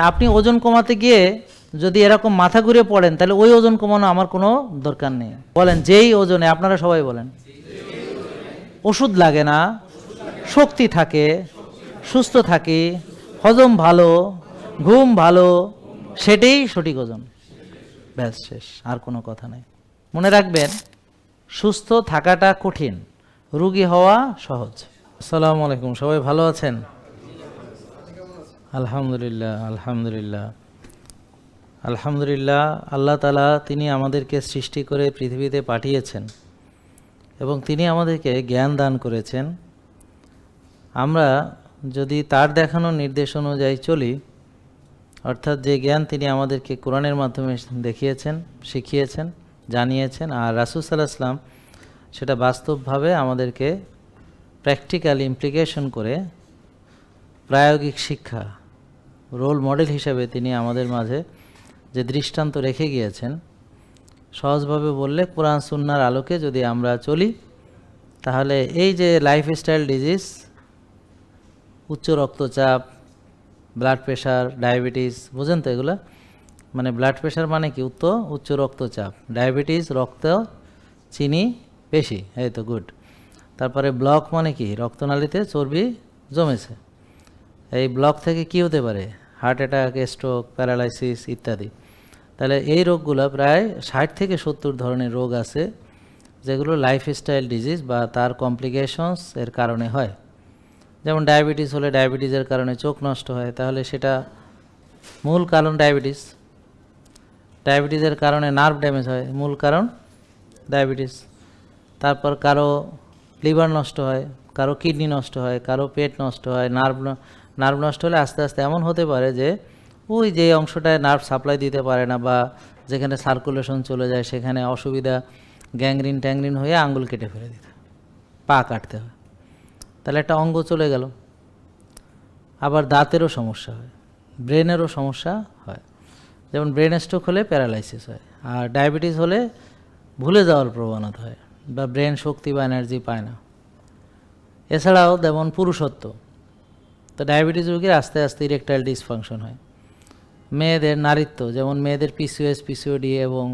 আপনি ওজন কমাতে গিয়ে যদি এরকম মাথা ঘুরে পড়েন, তাহলে ওই ওজন কমানো আমার কোনো দরকার নেই। বলেন, যেই ওজনে, আপনারা সবাই বলেন। ওষুধ লাগে না, শক্তি থাকে, সুস্থ থাকি, হজম ভালো, ঘুম ভালো, সেটাই সঠিক ওজন। ব্যাস, শেষ, আর কোনো কথা নাই। মনে রাখবেন, সুস্থ থাকাটা কঠিন, রুগী হওয়া সহজ। আসসালামু আলাইকুম, সবাই ভালো আছেন? আলহামদুলিল্লাহ আলহামদুলিল্লাহ। আলহামদুলিল্লাহ, আল্লাহ তালা তিনি আমাদেরকে সৃষ্টি করে পৃথিবীতে পাঠিয়েছেন এবং তিনি আমাদেরকে জ্ঞান দান করেছেন। আমরা যদি তার দেখানো নির্দেশ অনুযায়ী চলি, অর্থাৎ যে জ্ঞান তিনি আমাদেরকে কোরআনের মাধ্যমে দেখিয়েছেন, শিখিয়েছেন, জানিয়েছেন, আর রাসুল সাল্লাহ আসলাম সেটা বাস্তবভাবে আমাদেরকে প্র্যাকটিক্যাল ইমপ্লিকেশন করে প্রায়োগিক শিক্ষা রোল মডেল হিসাবে তিনি আমাদের মাঝে যে দৃষ্টান্ত রেখে গিয়েছেন, সহজভাবে বললে কোরআন সুন্নার আলোকে যদি আমরা চলি, তাহলে এই যে লাইফস্টাইল ডিজিজ উচ্চ রক্তচাপ ব্লাড প্রেশার ডায়াবেটিস বুঝেন তো এগুলো? মানে ব্লাড প্রেশার মানে কি? উত্ত, উচ্চ রক্তচাপ। ডায়াবেটিস রক্ত, চিনি বেশি, এই তো গুড তারপরে ব্লক মানে কি? রক্তনালীতে চর্বি জমেছে। এই ব্লক থেকে কি হতে পারে? হার্ট অ্যাটাক স্ট্রোক প্যারালাইসিস ইত্যাদি। তাহলে এই রোগগুলো প্রায় ষাট থেকে সত্তর ধরনের রোগ আছে, যেগুলো লাইফস্টাইল ডিজিজ বা তার কমপ্লিকেশনস এর কারণে হয়। যেমন ডায়াবেটিস হলে ডায়াবেটিসের কারণে চোখ নষ্ট হয়, তাহলে সেটা মূল কারণ ডায়াবেটিস ডায়াবেটিসের কারণে নার্ভ ড্যামেজ হয়, মূল কারণ ডায়াবেটিস তারপর কারও লিভার নষ্ট হয়, কারও কিডনি নষ্ট হয়, কারও পেট নষ্ট হয় নার্ভ নার্ভ নষ্ট হলে আস্তে আস্তে এমন হতে পারে যে ওই যে অংশটায় নার্ভ সাপ্লাই দিতে পারে না বা যেখানে সার্কুলেশন চলে যায়, সেখানে অসুবিধা গ্যাংরিন ট্যাংরিন হয়ে আঙ্গুল কেটে ফেলে দিতে পা কাটতে হয়। তাহলে একটা অঙ্গ চলে গেল। আবার দাঁতেরও সমস্যা হয়, ব্রেনেরও সমস্যা হয়। যেমন ব্রেন স্ট্রোক হলে প্যারালাইসিস হয়, আর ডায়াবেটিস হলে ভুলে যাওয়ার প্রবণতা হয়, বা ব্রেন শক্তি বা এনার্জি পায় না। এছাড়াও যেমন পুরুষত্ব তো ডায়াবেটিস রোগীর আস্তে আস্তে ইরেকটাইল ডিসফাংশন হয়। মেয়েদের নারীত্ব, যেমন মেয়েদের পিসিওএস পিসিওডি এবং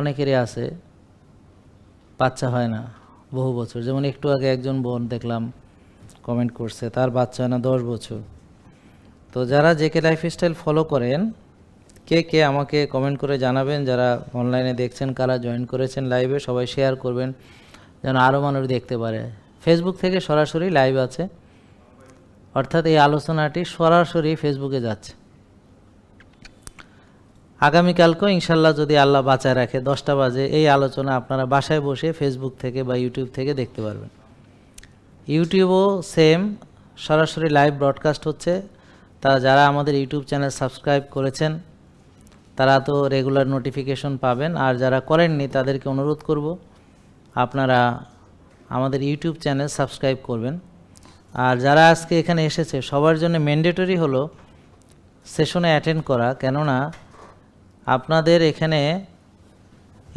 অনেকেরই আছে, বাচ্চা হয় না, বহু বছর। যেমন একটু আগে একজন বোন দেখলাম কমেন্ট করছে, তার বাচ্চা হয় না, দশ বছর। তো যারা জেকে লাইফস্টাইল ফলো করেন, কে কে আমাকে কমেন্ট করে জানাবেন, যারা অনলাইনে দেখছেন, কারা জয়েন করেছেন লাইভে সবাই শেয়ার করবেন, যেন আরও মানুষ দেখতে পারে। ফেসবুক থেকে সরাসরি লাইভ আছে। অর্থাৎ এই আলোচনাটি সরাসরি ফেসবুকে যাচ্ছে। আগামীকালকেও ইনশাল্লাহ যদি আল্লাহ বাঁচায় রাখে, দশটা বাজে, এই আলোচনা আপনারা বাসায় বসে ফেসবুক থেকে বা ইউটিউব থেকে দেখতে পারবেন। ইউটিউবও সেম সরাসরি লাইভ ব্রডকাস্ট হচ্ছে। তা যারা আমাদের ইউটিউব চ্যানেল সাবস্ক্রাইব করেছেন, তারা তো রেগুলার নোটিফিকেশন পাবেন। আর যারা করেননি, তাদেরকে অনুরোধ করব, আপনারা আমাদের ইউটিউব চ্যানেল সাবস্ক্রাইব করবেন। আর যারা আজকে এখানে এসেছে, সবার জন্য ম্যান্ডেটরি হলো সেশনে অ্যাটেন্ড করা। কেননা, আপনাদের এখানে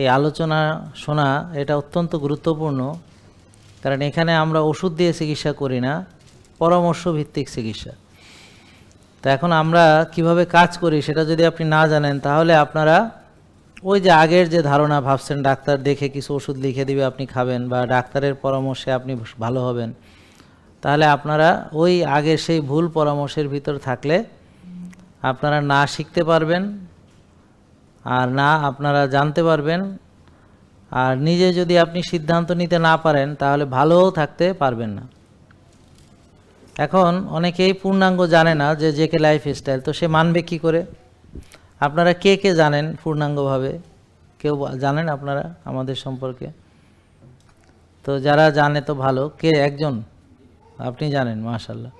এই আলোচনা শোনা, এটা অত্যন্ত গুরুত্বপূর্ণ। কারণ এখানে আমরা ওষুধ দিয়ে চিকিৎসা করি না পরামর্শ ভিত্তিক চিকিৎসা। তো এখন আমরা কীভাবে কাজ করি সেটা যদি আপনি না জানেন, তাহলে আপনারা ওই যে আগের যে ধারণা ভাবছেন, ডাক্তার দেখে কিছু ওষুধ লিখে দিবে, আপনি খাবেন বা ডাক্তারের পরামর্শে আপনি ভালো হবেন। তাহলে আপনারা ওই আগের সেই ভুল পরামর্শের ভিতর থাকলে আপনারা না শিখতে পারবেন আর না আপনারা জানতে পারবেন। আর নিজে যদি আপনি সিদ্ধান্ত নিতে না পারেন, তাহলে ভালোও থাকতে পারবেন না। এখন অনেকেই পূর্ণাঙ্গ জানে না যে জেকে লাইফ স্টাইল তো সে মানবে কি করে? আপনারা কে কে জানেন পূর্ণাঙ্গভাবে? কেউ জানেন আপনারা আমাদের সম্পর্কে? তো যারা জানে তো ভালো। কে? একজন। আপনি জানেন মাশাল্লাহ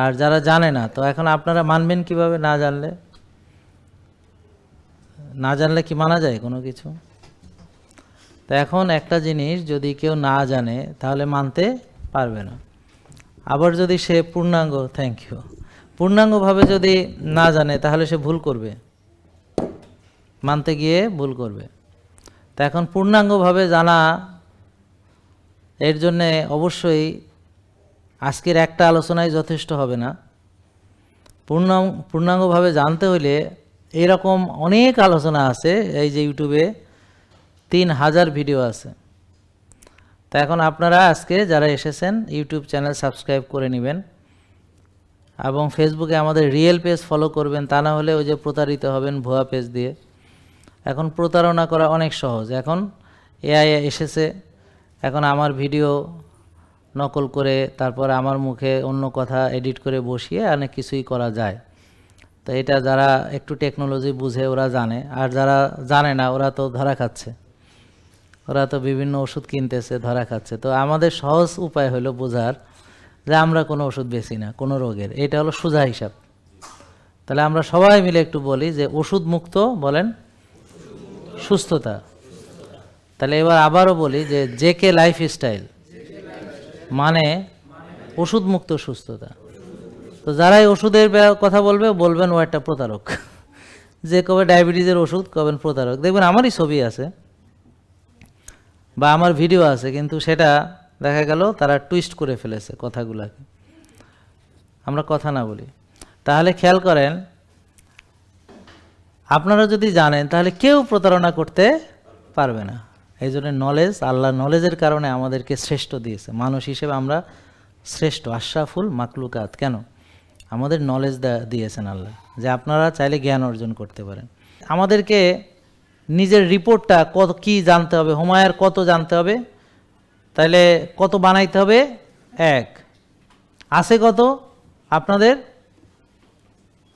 আর যারা জানে না, তো এখন আপনারা মানবেন কীভাবে না জানলে? না জানলে কি মানা যায় কোনো কিছু? তো এখন একটা জিনিস যদি কেউ না জানে, তাহলে মানতে পারবে না। আবার যদি সে পূর্ণাঙ্গ থ্যাংক ইউ পূর্ণাঙ্গভাবে যদি না জানে, তাহলে সে ভুল করবে। মানতে গিয়ে ভুল করবে। তা এখন পূর্ণাঙ্গভাবে জানা, এর জন্যে অবশ্যই আজকের একটা আলোচনায় যথেষ্ট হবে না। পূর্ণ, পূর্ণাঙ্গভাবে জানতে হলে এরকম অনেক আলোচনা আছে, এই যে ইউটিউবে তিন হাজার ভিডিও আছে। তা এখন আপনারা আজকে যারা এসেছেন, ইউটিউব চ্যানেল সাবস্ক্রাইব করে নেবেন এবং ফেসবুকে আমাদের রিয়েল পেজ ফলো করবেন, তা না হলে ওই যে প্রতারিত হবেন ভুয়া পেজ দিয়ে। এখন প্রতারণা করা অনেক সহজ। এখন এআই এসেছে, এখন আমার ভিডিও নকল করে তারপর আমার মুখে অন্য কথা এডিট করে বসিয়ে অনেক কিছুই করা যায়। তো এটা যারা একটু টেকনোলজি বুঝে ওরা জানে। আর যারা জানে না, ওরা তো ধরা খাচ্ছে। ওরা তো বিভিন্ন ওষুধ কিনতেছে, ধরা খাচ্ছে। তো আমাদের সহজ উপায় হলো বোঝার যে আমরা কোনো ওষুধ বেশি না, কোনো রোগের। এটা হলো সোজা হিসাব। তাহলে আমরা সবাই মিলে একটু বলি যে ওষুধ মুক্ত বলেন সুস্থতা। তাহলে এবার আবারও বলি যে জেকে লাইফ স্টাইল মানে ওষুধ মুক্ত সুস্থতা। তো যারাই ওষুধের কথা বলবে, বলবেন ও একটা প্রতারক। যে কবে ডায়াবেটিসের ওষুধ কবেন প্রতারক। দেখবেন আমারই ছবি আছে, বা আমার ভিডিও আছে, কিন্তু সেটা দেখা গেল তারা টুইস্ট করে ফেলেছে কথাগুলাকে। আমরা কথা না বলি। তাহলে খেয়াল করেন, আপনারা যদি জানেন, তাহলে কেউ প্রতারণা করতে পারবে না। এই জন্য নলেজ আল্লাহ নলেজের কারণে আমাদেরকে শ্রেষ্ঠ দিয়েছে। মানুষ হিসেবে আমরা শ্রেষ্ঠ, আশরাফুল মাকলুকাত কেন? আমাদের নলেজ দিয়েছেন আল্লাহ, যে আপনারা চাইলে জ্ঞান অর্জন করতে পারেন। আমাদেরকে নিজের রিপোর্টটা কত, কি জানতে হবে হুমায়ার কত জানতে হবে তাহলে কত বানাইতে হবে? এক। আছে কত? আপনাদের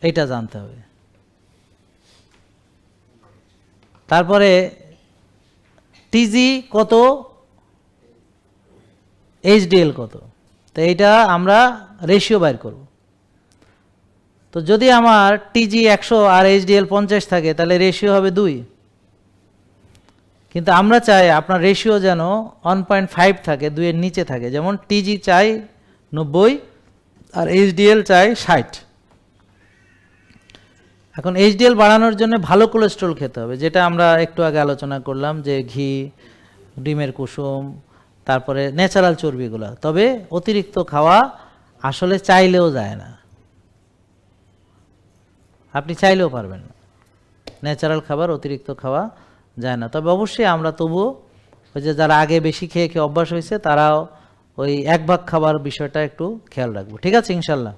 এটা জানতে হবে। তারপরে টিজি কত? এইচডিএল কত? তো এইটা আমরা রেশিও বাইর করব। তো যদি আমার টিজি একশো আর এইচডিএল পঞ্চাশ থাকে, তাহলে রেশিও হবে দুই। কিন্তু আমরা চাই আপনার রেশিও যেন ওয়ান পয়েন্ট ফাইভ থাকে, দুইয়ের নিচে থাকে। যেমন টিজি চাই নব্বই আর এইচডিএল চাই ষাট। এখন এইচডিএল বাড়ানোর জন্য ভালো কোলেস্ট্রল খেতে হবে, যেটা আমরা একটু আগে আলোচনা করলাম, যে ঘি, ডিমের কুসুম, তারপরে ন্যাচারাল চর্বিগুলো। তবে অতিরিক্ত খাওয়া আসলে চাইলেও যায় না। আপনি চাইলেও পারবেন না। ন্যাচারাল খাবার, অতিরিক্ত খাওয়া যায় না। তবে অবশ্যই আমরা তবুও ওই যে যারা আগে বেশি খেয়ে খেয়ে অভ্যাস হয়েছে, তারাও ওই এক ভাগ খাবার বিষয়টা একটু খেয়াল রাখব। ঠিক আছে, ইনশাল্লাহ।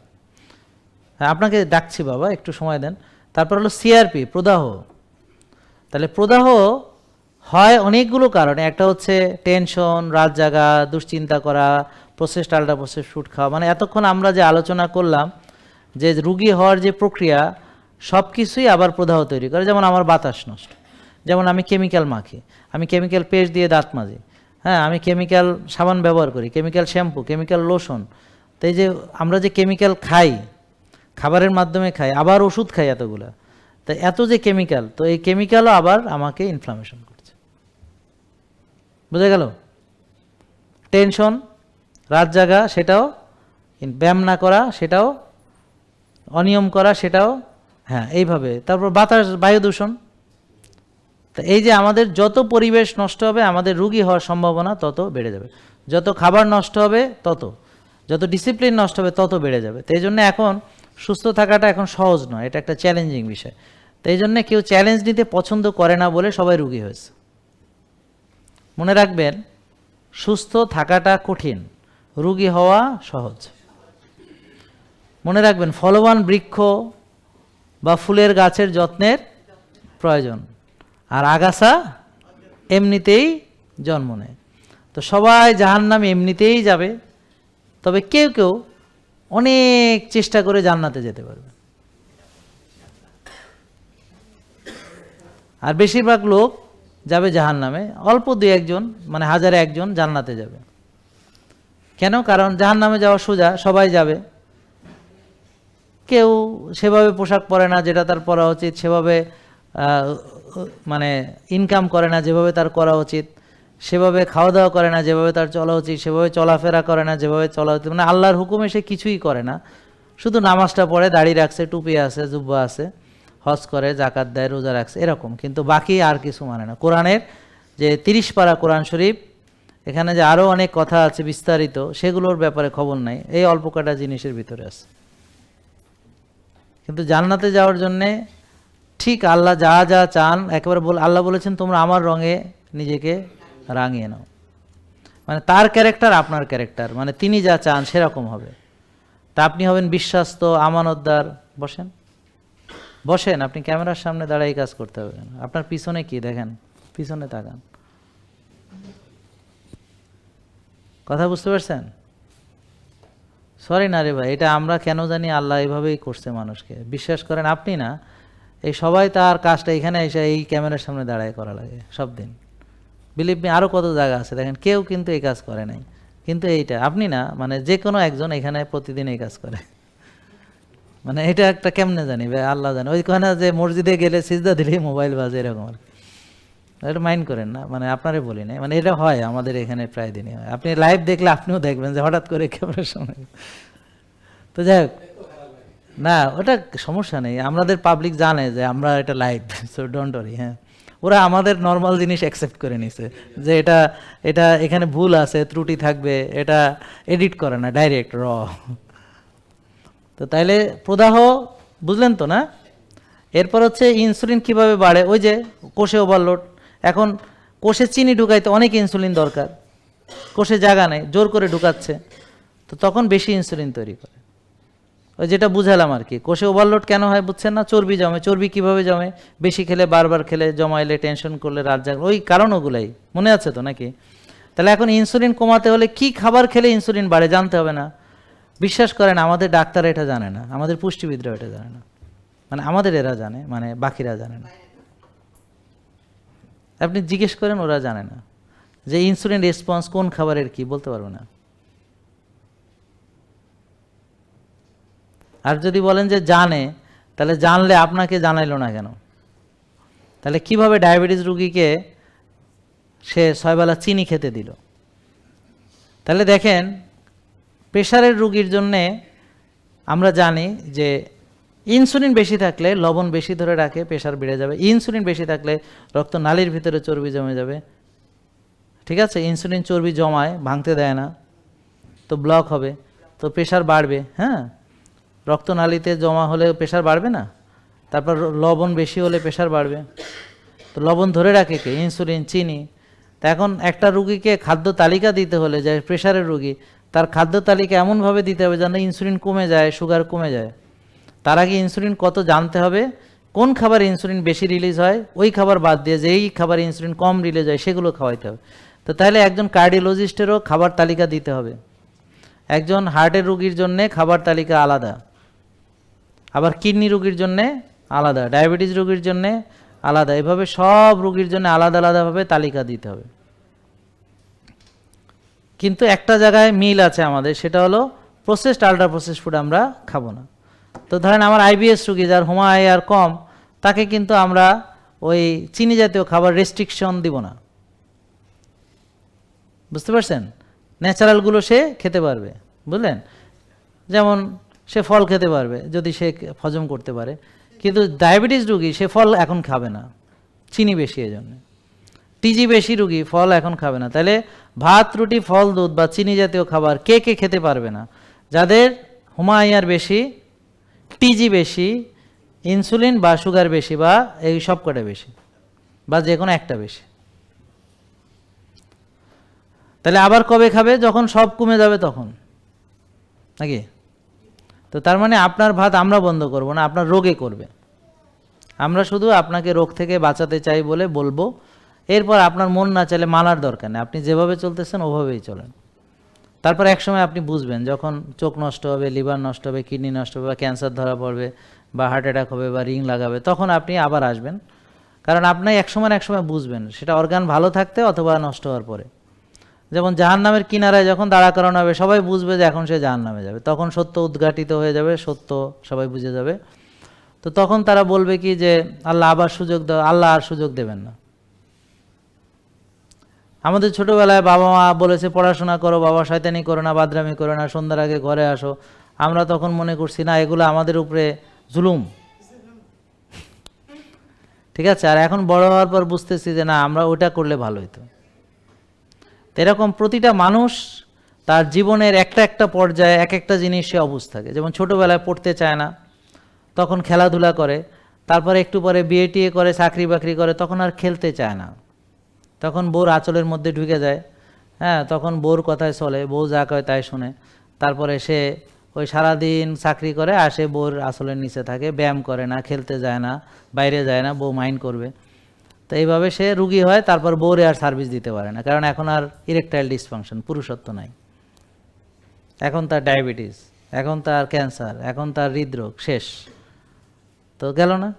হ্যাঁ আপনাকে ডাকছি বাবা, একটু সময় দেন। তারপর হলো সিআরপি প্রদাহ। তাহলে প্রদাহ হয় অনেকগুলো কারণে। একটা হচ্ছে টেনশন রাত জাগা, দুশ্চিন্তা করা প্রসেসড আল্ট্রা প্রসেস ফুড খাওয়া। মানে এতক্ষণ আমরা যে আলোচনা করলাম, যে রুগী হওয়ার যে প্রক্রিয়া সব কিছুই আবার প্রদাহ তৈরি করে। যেমন আমার বাতাস নষ্ট। যেমন আমি কেমিক্যাল মাখি। আমি কেমিক্যাল পেস্ট দিয়ে দাঁত মাজি। হ্যাঁ আমি কেমিক্যাল সাবান ব্যবহার করি। কেমিক্যাল শ্যাম্পু কেমিক্যাল লোশন তো এই যে আমরা যে কেমিক্যাল খাই খাবারের মাধ্যমে খাই, আবার ওষুধ খাই এতগুলা। তো এত যে কেমিক্যাল তো এই কেমিক্যালও আবার আমাকে ইনফ্লামেশন করছে। বুঝা গেল? টেনশন রাত জাগা, সেটাও ব্যায়াম না করা, সেটাও, অনিয়ম করা, সেটাও হ্যাঁ এইভাবে। তারপর বাতাস, বায়ু দূষণ। তা এই যে আমাদের যত পরিবেশ নষ্ট হবে, আমাদের রুগী হওয়ার সম্ভাবনা তত বেড়ে যাবে। যত খাবার নষ্ট হবে, তত। যত ডিসিপ্লিন নষ্ট হবে, তত বেড়ে যাবে। তো এই জন্য এখন সুস্থ থাকাটা এখন সহজ নয়, এটা একটা চ্যালেঞ্জিং বিষয়। তো এই জন্য কেউ চ্যালেঞ্জ নিতে পছন্দ করে না বলে সবাই রুগী হয়েছে। মনে রাখবেন, সুস্থ থাকাটা কঠিন, রুগী হওয়া সহজ। মনে রাখবেন, ফলবান বৃক্ষ বা ফুলের গাছের যত্নের প্রয়োজন, আর আগাছা এমনিতেই জন্ম নেয়। তো সবাই জাহান্নাম এমনিতেই যাবে, তবে কেউ কেউ অনেক চেষ্টা করে জান্নাতে যেতে পারবে। আর বেশিরভাগ লোক যাবে জাহান্নামে, অল্প দুই একজন মানে হাজারে একজন জান্নাতে যাবে। কেন? কারণ জাহান্নামে যাওয়া সোজা, সবাই যাবে। কেউ সেভাবে পোশাক পরে না, যেটা তার পরা উচিত। সেভাবে মানে ইনকাম করে না, যেভাবে তার করা উচিত। সেভাবে খাওয়া দাওয়া করে না, যেভাবে তার চলা উচিত, সেভাবে চলাফেরা করে না, যেভাবে চলা উচিত। মানে আল্লাহর হুকুমে সে কিছুই করে না। শুধু নামাজটা পড়ে, দাড়ি রাখছে, টুপি আছে, জুব্বা আছে, হজ করে জাকাত দেয়, রোজা রাখছে, এরকম। কিন্তু বাকি আর কিছু মানে না। কোরআনের যে তিরিশ পারা কোরআন শরীফ, এখানে যে আরও অনেক কথা আছে বিস্তারিত, সেগুলোর ব্যাপারে খবর নাই। এই অল্প কটা জিনিসের ভিতরে আছে। কিন্তু জান্নাতে যাওয়ার জন্যে ঠিক আল্লাহ যা যা চান, একেবারে বল আল্লাহ বলেছেন, তোমরা আমার রঙে নিজেকে রাঙিয়ে নাও। মানে তার ক্যারেক্টার আপনার ক্যারেক্টার মানে তিনি যা চান সেরকম হবে। তা আপনি হবেন বিশ্বাস্ত, আমানতদার, বসেন। বসেন, আপনি ক্যামেরার সামনে দাঁড়াই কাজ করতে হবে। আপনার পিছনে কি, দেখেন, পিছনে তাকান। কথা বুঝতে পারছেন? সরি না রে ভাই, এটা আমরা কেন জানি আল্লাহ এভাবেই করছে মানুষকে। বিশ্বাস করেন আপনি না, এই সবাই তার কাজটা এখানে এসে এই ক্যামেরার সামনে দাঁড়ায় করা লাগে, সব দিন। বিলিভ মি আরও কত জায়গা আছে। দেখেন, কেউ কিন্তু এই কাজ করে নাই। কিন্তু এইটা, আপনি না মানে যে কোনো একজন এখানে প্রতিদিন এই কাজ করে। মানে এটা একটা কেমনে জানি আল্লাহ জানে। ওইখানে যে মসজিদে গেলে সিজদা দিলেই মোবাইল বাজে এরকম আর এটা মাইন্ড করেন না মানে আপনারে বলি না মানে এটা হয় আমাদের এখানে প্রায় দিনই হয়। আপনি লাইভ দেখলে আপনিও দেখবেন যে হঠাৎ করে ক্যামেরার সামনে। তো যাই হোক, না, ওটা সমস্যা নেই। আমাদের পাবলিক জানে যে আমরা এটা লাইভ সো ডোন্ট ওরি হ্যাঁ। ওরা আমাদের নর্মাল জিনিস অ্যাকসেপ্ট করে নিছে। যে এটা এটা এখানে ভুল আছে, ত্রুটি থাকবে, এটা এডিট করে না ডাইরেক্ট র তো তাইলে প্রদাহ, বুঝলেন তো না? এরপর হচ্ছে ইনসুলিন কীভাবে বাড়ে? ওই যে কোষে ওভারলোড এখন কোষে চিনি ঢুকাইতে অনেক ইনসুলিন দরকার। কোষে জায়গা নেই, জোর করে ঢুকাচ্ছে। তো তখন বেশি ইনসুলিন তৈরি করে। ওই যেটা বুঝালাম আর কি। কোষে ওভারলোড কেন হয় বুঝছেন না? চর্বি জমে। চর্বি কীভাবে জমে? বেশি খেলে বারবার খেলে, জমাইলে টেনশন করলে, রাত জাগ ওই কারণ ওগুলাই। মনে আছে তো নাকি? তাহলে এখন ইনসুলিন কমাতে হলে কি খাবার খেলে ইনসুলিন বাড়ে জানতে হবে না। বিশ্বাস করেন, আমাদের ডাক্তার এটা জানে না। আমাদের পুষ্টিবিদরা এটা জানে না। মানে আমাদের এরা জানে মানে বাকিরা জানে না। আপনি জিজ্ঞেস করেন, ওরা জানে না। যে ইনসুলিন রেসপন্স কোন খাবারের কি, বলতে পারবে না। আর যদি বলেন যে জানে, তাহলে জানলে আপনাকে জানাইলো না কেন? তাহলে কীভাবে ডায়াবেটিস রুগীকে সে ছয়বেলা চিনি খেতে দিল? তাহলে দেখেন, প্রেশারের রুগীর জন্যে আমরা জানি যে ইনসুলিন বেশি থাকলে লবণ বেশি ধরে রাখে, প্রেশার বেড়ে যাবে। ইনসুলিন বেশি থাকলে রক্ত নালীর ভিতরে চর্বি জমে যাবে। ঠিক আছে? ইনসুলিন চর্বি জমায়, ভাঙতে দেয় না। তো ব্লক হবে, তো প্রেশার বাড়বে হ্যাঁ? রক্তনালীতে জমা হলে প্রেশার বাড়বে না? তারপর লবণ বেশি হলে প্রেশার বাড়বে। তো লবণ ধরে রাখে কে? ইনসুলিন, চিনি। তা এখন একটা রুগীকে খাদ্য তালিকা দিতে হলে, যে প্রেশারের রুগী, তার খাদ্য তালিকা এমনভাবে দিতে হবে যেন ইনসুলিন কমে যায়, সুগার কমে যায়। তার আগে ইনসুলিন কত জানতে হবে, কোন খাবার ইনসুলিন বেশি রিলিজ হয়, ওই খাবার বাদ দিয়ে যেই খাবার ইনসুলিন কম রিলিজ হয়, সেগুলো খাওয়াইতে হবে। তো তাহলে একজন কার্ডিওলজিস্টেরও খাবার তালিকা দিতে হবে। একজন হার্টের রুগীর জন্যে খাবার তালিকা আলাদা। আবার কিডনি রুগীর জন্য আলাদা, ডায়াবেটিস রোগীর জন্য আলাদা, এভাবে সব রোগীর জন্য আলাদা আলাদাভাবে তালিকা দিতে হবে। কিন্তু একটা জায়গায় মিল আছে আমাদের, সেটা হলো প্রসেসড আল্ট্রা প্রসেস ফুড আমরা খাব না। তো ধরেন আমার আইবিএস রুগী যার হোমা আর কম, তাকে কিন্তু আমরা ওই চিনি জাতীয় খাবার রেস্ট্রিকশন দিব না। বুঝতে পারছেন? ন্যাচারালগুলো সে খেতে পারবে, বুঝলেন? যেমন সে ফল খেতে পারবে, যদি সে হজম করতে পারে। কিন্তু ডায়াবেটিস রুগী সে ফল এখন খাবে না, চিনি বেশি এজন্য। টিজি বেশি রুগী ফল এখন খাবে না। তাহলে ভাত, রুটি, ফল, দুধ বা চিনি জাতীয় খাবার কে কে খেতে পারবে না? যাদের হুমায়ার বেশি, টিজি বেশি, ইনসুলিন বা সুগার বেশি বা এই সব কটা বেশি বা যে কোনো একটা বেশি। তাহলে আবার কবে খাবে? যখন সব কমে যাবে তখন। নাকি? তো তার মানে আপনার ভাত আমরা বন্ধ করব না, আপনার রোগে করবে। আমরা শুধু আপনাকে রোগ থেকে বাঁচাতে চাই বলে বলব। এরপর আপনার মন না চাইলে মানার দরকার নেই, আপনি যেভাবে চলতেছেন ওভাবেই চলেন। তারপর একসময় আপনি বুঝবেন, যখন চোখ নষ্ট হবে, লিভার নষ্ট হবে, কিডনি নষ্ট হবে, বা ক্যান্সার ধরা পড়বে, বা হার্ট অ্যাটাক হবে, বা রিং লাগাবে, তখন আপনি আবার আসবেন। কারণ আপনি একসময় একসময় বুঝবেন, সেটা অর্গান ভালো থাকতে অথবা নষ্ট হওয়ার পরে। যেমন জাহান নামের কিনারায় যখন দাঁড়া করানো হবে, সবাই বুঝবে যে এখন সে জাহান নামে যাবে। তখন সত্য উদ্ঘাটিত হয়ে যাবে, সত্য সবাই বুঝে যাবে। তো তখন তারা বলবে কি যে, আল্লাহ আবার সুযোগ দাও, আল্লাহ আর সুযোগ দেবেন না। আমাদের ছোটোবেলায় বাবা মা বলেছে, পড়াশোনা করো, বাবা শয়তানি করো না, বাদরামি করো না, সন্ধ্যার আগে ঘরে আসো। আমরা তখন মনে করছি, না, এগুলো আমাদের উপরে জুলুম। ঠিক আছে? আর এখন বড় হওয়ার পর বুঝতেছি যে, না, আমরা ওটা করলে ভালো হতো এরকম প্রতিটা মানুষ তার জীবনের একটা একটা পর্যায়ে এক একটা জিনিস সে অবস্থা থাকে। যেমন ছোটোবেলায় পড়তে চায় না, তখন খেলাধুলা করে, তারপরে একটু পরে বিয়ে টিয়ে করে, চাকরি বাকরি করে, তখন আর খেলতে চায় না। তখন বউর আঁচলের মধ্যে ঢুকে যায় হ্যাঁ তখন বউর কথায় চলে, বউ যা কয় তাই শুনে। তারপরে সে ওই সারাদিন চাকরি করে আসে বোর আঁচলের নিচে থাকে, ব্যায়াম করে না, খেলতে যায় না, বাইরে যায় না, বউ মাইন্ড করবে। এইভাবে সে রুগী হয়, তারপর বউরে আর সার্ভিস দিতে পারে না। কারণ এখন আর ইরেকটাইল ডিসফাংশন পুরুষত্ব নাই। এখন তার ডায়াবেটিস এখন তার ক্যান্সার এখন তার হৃদরোগ, শেষ। তো গেল না?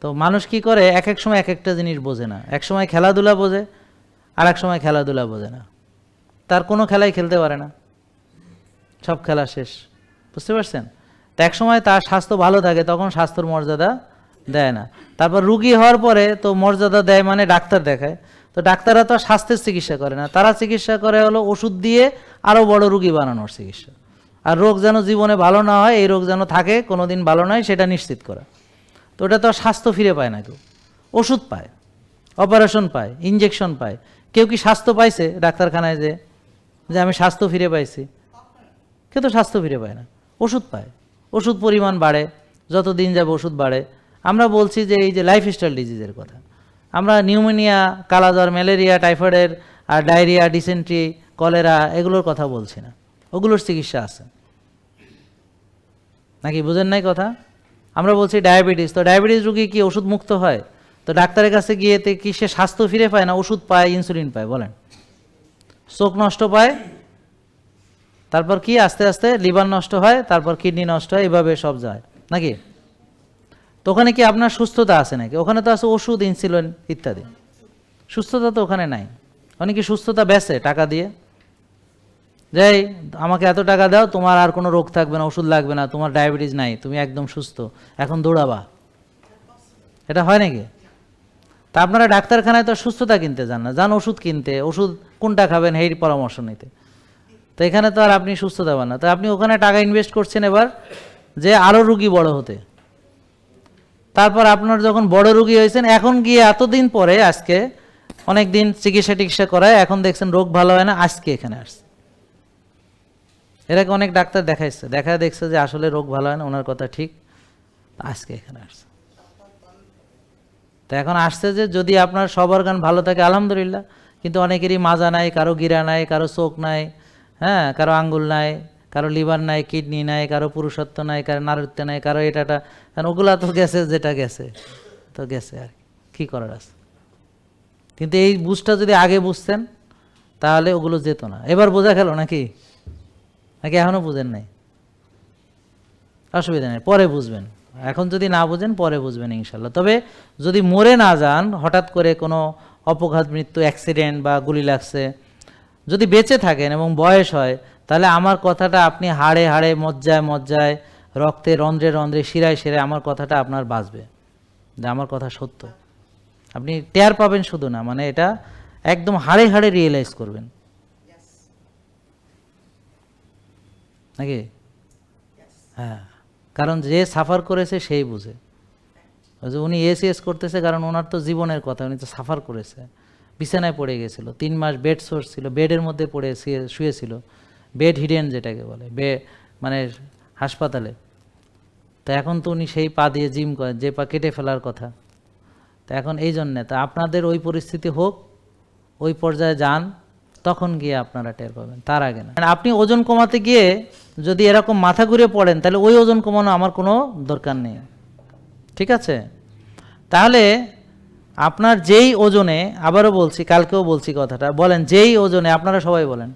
তো মানুষ কি করে? এক এক সময় এক একটা জিনিস বোঝে না। এক সময় খেলাধুলা বোঝে আর এক সময় খেলাধুলা বোঝে না। তার কোনো খেলাই খেলতে পারে না। সব খেলা শেষ। বুঝতে পারছেন? তো এক সময় তার স্বাস্থ্য ভালো থাকে, তখন স্বাস্থ্যর মর্যাদা দেয় না। তারপর রুগী হওয়ার পরে তো মর্যাদা দেয় মানে ডাক্তার দেখায়। তো ডাক্তাররা তো স্বাস্থ্যের চিকিৎসা করে না। তারা চিকিৎসা করে হলো ওষুধ দিয়ে আরও বড় রুগী বানানোর চিকিৎসা। আর রোগ যেন জীবনে ভালো না হয়, এই রোগ যেন থাকে, কোনোদিন ভালো নয়, সেটা নিশ্চিত করা। তো ওটা তো স্বাস্থ্য ফিরে পায় না কেউ। ওষুধ পায়, অপারেশন পায় ইঞ্জেকশন পায়। কেউ কি স্বাস্থ্য পাইছে ডাক্তারখানায় যে যে আমি স্বাস্থ্য ফিরে পাইছি? কেউ তো স্বাস্থ্য ফিরে পায় না। ওষুধ পায়। ওষুধ পরিমাণ বাড়ে যত দিন যাবে ওষুধ বাড়ে। আমরা বলছি যে এই যে লাইফস্টাইল ডিজিজের কথা। আমরা নিউমোনিয়া, কালাজ্বর, ম্যালেরিয়া, টাইফয়েডের আর ডায়রিয়া ডিসেন্ট্রি কলেরা এগুলোর কথা বলছি না। ওগুলোর চিকিৎসা আছে। নাকি বুঝেন নাই কথা? আমরা বলছি ডায়াবেটিস। তো ডায়াবেটিস রুগী কি ওষুধ মুক্ত হয়? তো ডাক্তারের কাছে গিয়ে কি সে স্বাস্থ্য ফিরে পায় না ওষুধ পায় ইনসুলিন পায়? বলেন। চোখ নষ্ট পায়, তারপর কি? আস্তে আস্তে লিভার নষ্ট হয়, তারপর কিডনি নষ্ট হয়, এভাবে সব যায়। নাকি? তো ওখানে কি আপনার সুস্থতা আছে নাকি? ওখানে তো আছে ওষুধ ইনসুলিন ইত্যাদি। সুস্থতা তো ওখানে নাই। অনেকে সুস্থতা বেচে টাকা দিয়ে? যাই আমাকে এত টাকা দাও, তোমার আর কোনো রোগ থাকবে না, ওষুধ লাগবে না, তোমার ডায়াবেটিস নাই, তুমি একদম সুস্থ, এখন দৌড়াবা। এটা হয় নাকি? তা আপনারা ডাক্তারখানায় তো সুস্থতা কিনতে যান না, যান ওষুধ কিনতে, ওষুধ কোনটা খাবেন এই পরামর্শ নিতে। তো এখানে তো আর আপনি সুস্থতা পান না। তো আপনি ওখানে টাকা ইনভেস্ট করছেন এবার যে আরও রুগী বড় হতে। তারপর আপনার যখন বড় রুগী হয়েছেন, এখন গিয়ে এতদিন পরে আজকে অনেক দিন চিকিৎসা টিকিৎসা করায়, এখন দেখছেন রোগ ভালো হয় না, আজকে এখানে আসছে। এরাকে অনেক ডাক্তার দেখাইছে, দেখা দেখছে যে আসলে রোগ ভালো হয় না, ওনার কথা ঠিক, আজকে এখানে আসছে। তো এখন আসছে যে যদি আপনার সব অর্গান ভালো থাকে, আলহামদুলিল্লাহ, কিন্তু অনেকেরই মাজা নাই, কারও গিরা নাই, কারও চোখ নাই হ্যাঁ কারও আঙ্গুল নাই কারও লিভার নাই, কিডনি নাই, কারও পুরুষত্ব নাই, কারও নারত্ব নাই, কারও এটাটা কারণ ওগুলা তো গেছে, যেটা গেছে, তো গেছে আর কি। করার আছে? কিন্তু এই বুঝটা যদি আগে বুঝতেন, তাহলে ওগুলো যেত না। এবার বোঝা গেল নাকি? নাকি এখনও বুঝেন নাই? অসুবিধা নেই, পরে বুঝবেন। এখন যদি না বুঝেন, পরে বুঝবেন ইনশাল্লাহ। তবে যদি মরে না যান, হঠাৎ করে কোনো অপঘাত, মৃত্যু, অ্যাক্সিডেন্ট বা গুলি লাগছে, যদি বেঁচে থাকেন এবং বয়স হয় তাহলে আমার কথাটা আপনি হাড়ে হাড়ে, মজ্জায় মজ্জায়, রক্তে রন্ধ্রে রন্ধ্রে, শিরায় শিরায় আমার কথাটা আপনার বাঁচবে। যে আমার কথা সত্য। আপনি টের পাবেন শুধু না মানে এটা একদম হাড়ে হাড়ে রিয়েলাইজ করবেন। নাকি? হ্যাঁ। কারণ যে সাফার করেছে সেই বুঝে। যে উনি এস এস করতেছে, কারণ ওনার তো জীবনের কথা, উনি তো সাফার করেছে। বিছানায় পড়ে গেছিল। তিন মাস বেড সোর্স ছিল বেডের মধ্যে পড়ে শুয়ে- শুয়েছিল। বেড হিডেন যেটাকে বলে, বে মানে হাসপাতালে। তো এখন তো উনি সেই পা দিয়ে জিম করেন, যে পা কেটে ফেলার কথা। তো এখন এই জন্যে, তা আপনাদের ওই পরিস্থিতি হোক, ওই পর্যায়ে যান, তখন গিয়ে আপনারা টের পাবেন, তার আগে না। মানে আপনি ওজন কমাতে গিয়ে যদি এরকম মাথা ঘুরে পড়েন, তাহলে ওই ওজন কমানো আমার কোনো দরকার নেই। ঠিক আছে? তাহলে আপনার যেই ওজনে, আবারও বলছি, কালকেও বলছি কথাটা, বলেন যেই ওজনে, আপনারা সবাই বলেন।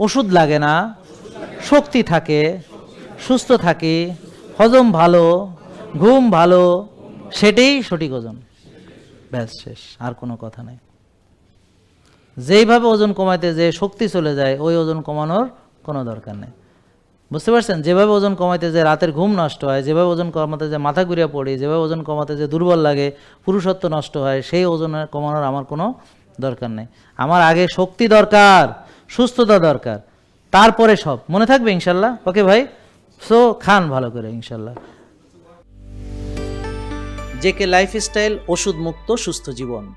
ওষুধ লাগে না, শক্তি থাকে, সুস্থ থাকি, হজম ভালো, ঘুম ভালো, সেটাই সঠিক ওজন। ব্যাস, শেষ, আর কোনো কথা নাই। যেইভাবে ওজন কমাইতে যে শক্তি চলে যায়, ওই ওজন কমানোর কোনো দরকার নেই। বুঝতে পারছেন? যেভাবে ওজন কমাইতে যে রাতের ঘুম নষ্ট হয়, যেভাবে ওজন কমাতে যে মাথা ঘুরিয়ে পড়ি, যেভাবে ওজন কমাতে যে দুর্বল লাগে, পুরুষত্ব নষ্ট হয়, সেই ওজন কমানোর আমার কোনো দরকার নেই। আমার আগে শক্তি দরকার। সুস্থতা দরকার। তারপরে সব। মনে থাকবে ইনশাল্লাহ? ওকে ভাই? সো খান ভালো করে ইনশাল্লাহ। জেকে লাইফস্টাইল ওষুধ মুক্ত সুস্থ জীবন।